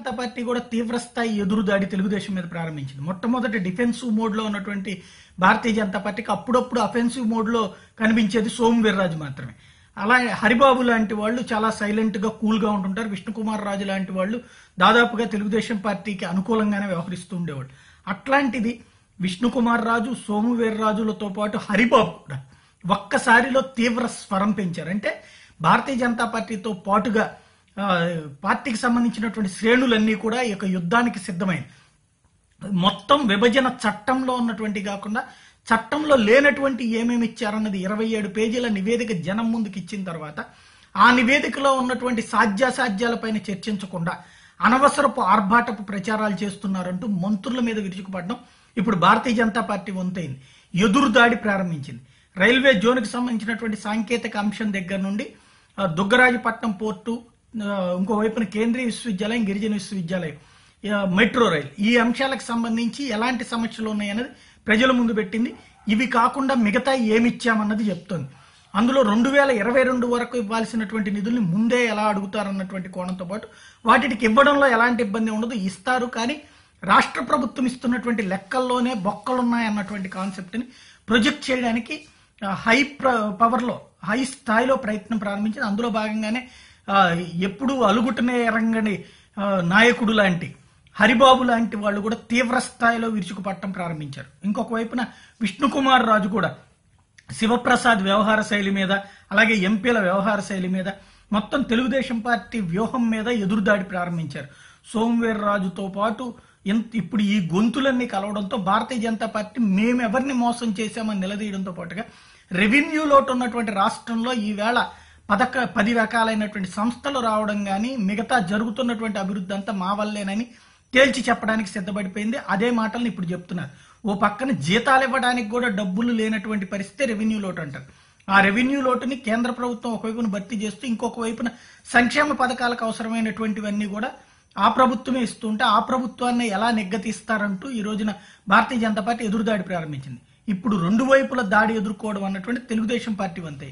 Janata party కూడా తీవ్రస్థాయి ఎదురుదాడి తెలుగుదేశం మీద ప్రారంభించింది. మొట్టమొదటి డిఫెన్సివ్ మోడ్లో ఉన్నటువంటి భారతీయ జనతా పార్టీకి అప్పుడప్పుడు అఫెన్సివ్ మోడ్లో కనిపించేది సోము వీర్రాజు మాత్రమే. అలాగే హరిబాబు లాంటి వాళ్ళు చాలా సైలెంట్గా ఉంటుంటారు. విష్ణుకుమార్ రాజు లాంటి వాళ్ళు దాదాపుగా తెలుగుదేశం పార్టీకి అనుకూలంగానే వ్యవహరిస్తూ ఉండేవాళ్ళు. అట్లాంటిది విష్ణుకుమార్ రాజు సోము వీర్రాజులతో పాటు హరిబాబు కూడా ఒక్కసారిలో తీవ్ర స్వరం పెంచారు. అంటే భారతీయ జనతా పార్టీతో పాటుగా పార్టీకి సంబంధించినటువంటి శ్రేణులన్నీ కూడా ఈ యొక్క యుద్ధానికి సిద్ధమైంది. మొత్తం విభజన చట్టంలో ఉన్నటువంటి కాకుండా చట్టంలో లేనటువంటి ఏమేమి ఇచ్చారన్నది ఇరవై ఏడు పేజీల నివేదిక జనం ముందుకు ఇచ్చిన తర్వాత ఆ నివేదికలో ఉన్నటువంటి సాధ్యాసాధ్యాలపైన చర్చించకుండా అనవసరపు ఆర్భాటపు ప్రచారాలు చేస్తున్నారంటూ మంత్రుల మీద విరుచుకుపడడం ఇప్పుడు భారతీయ జనతా పార్టీ వంతైంది. ఎదురుదాడి ప్రారంభించింది. రైల్వే జోన్కి సంబంధించినటువంటి సాంకేతిక అంశం దగ్గర నుండి దుగ్గరాజపట్నం పోర్టు ఇంకోవైపున కేంద్రీయ విశ్వవిద్యాలయం గిరిజన విశ్వవిద్యాలయం. Metro rail. ఈ అంశాలకు సంబంధించి ఎలాంటి సమస్యలు ఉన్నాయన్నది ప్రజల ముందు పెట్టింది. ఇవి కాకుండా మిగతా ఏమి ఇచ్చామన్నది చెప్తోంది. అందులో రెండు వేల ఇరవై రెండు వరకు ఇవ్వాల్సినటువంటి నిధుల్ని ముందే ఎలా అడుగుతారన్నటువంటి కోణంతో పాటు వాటికి ఇవ్వడంలో ఎలాంటి ఇబ్బంది ఉండదు ఇస్తారు. కానీ రాష్ట్ర ప్రభుత్వం ఇస్తున్నటువంటి లెక్కల్లోనే బొక్కలున్నాయన్నటువంటి కాన్సెప్ట్ని ప్రొజెక్ట్ చేయడానికి హై ప్ర పవర్లో హై స్థాయిలో ప్రయత్నం ప్రారంభించింది. అందులో భాగంగానే ఎప్పుడు అలుగుటనే ఎరంగని నాయకుడు లాంటి హరిబాబు లాంటి వాళ్ళు కూడా తీవ్ర స్థాయిలో విరుచుకుపట్టడం ప్రారంభించారు. ఇంకొక వైపున విష్ణుకుమార్ రాజు కూడా శివప్రసాద్ వ్యవహార శైలి మీద అలాగే ఎంపీల వ్యవహార శైలి మీద మొత్తం తెలుగుదేశం పార్టీ వ్యూహం మీద ఎదురుదాడి ప్రారంభించారు. సోమవీర్ రాజుతో పాటు ఇప్పుడు ఈ గొంతులన్నీ కలవడంతో భారతీయ జనతా పార్టీ మేము ఎవరిని మోసం చేశామని నిలదీయడంతో పాటుగా రెవెన్యూ లోటు ఉన్నటువంటి రాష్ట్రంలో ఈవేళ పదక పది రకాలైనటువంటి సంస్థలు రావడం కానీ మిగతా జరుగుతున్నటువంటి అభివృద్ధి అంతా మా వల్లేనని తేల్చి చెప్పడానికి సిద్ధపడిపోయింది. అదే మాటలను ఇప్పుడు చెప్తున్నారు. ఓ పక్కన జీతాలు ఇవ్వడానికి కూడా డబ్బులు లేనటువంటి పరిస్థితి రెవెన్యూ లోటు అంటారు. ఆ రెవెన్యూ లోటుని కేంద్ర ప్రభుత్వం ఒకవైపున భర్తీ చేస్తూ ఇంకొక వైపున సంక్షేమ పథకాలకు అవసరమైనటువంటివన్నీ కూడా ఆ ప్రభుత్వమే ఇస్తుంటే ఆ ప్రభుత్వాన్ని ఎలా నిగ్గతిస్తారంటూ ఈ రోజున భారతీయ జనతా పార్టీ ఎదురుదాడి ప్రారంభించింది. ఇప్పుడు రెండు వైపుల దాడి ఎదుర్కోవడం అన్నటువంటి తెలుగుదేశం పార్టీ వంతే.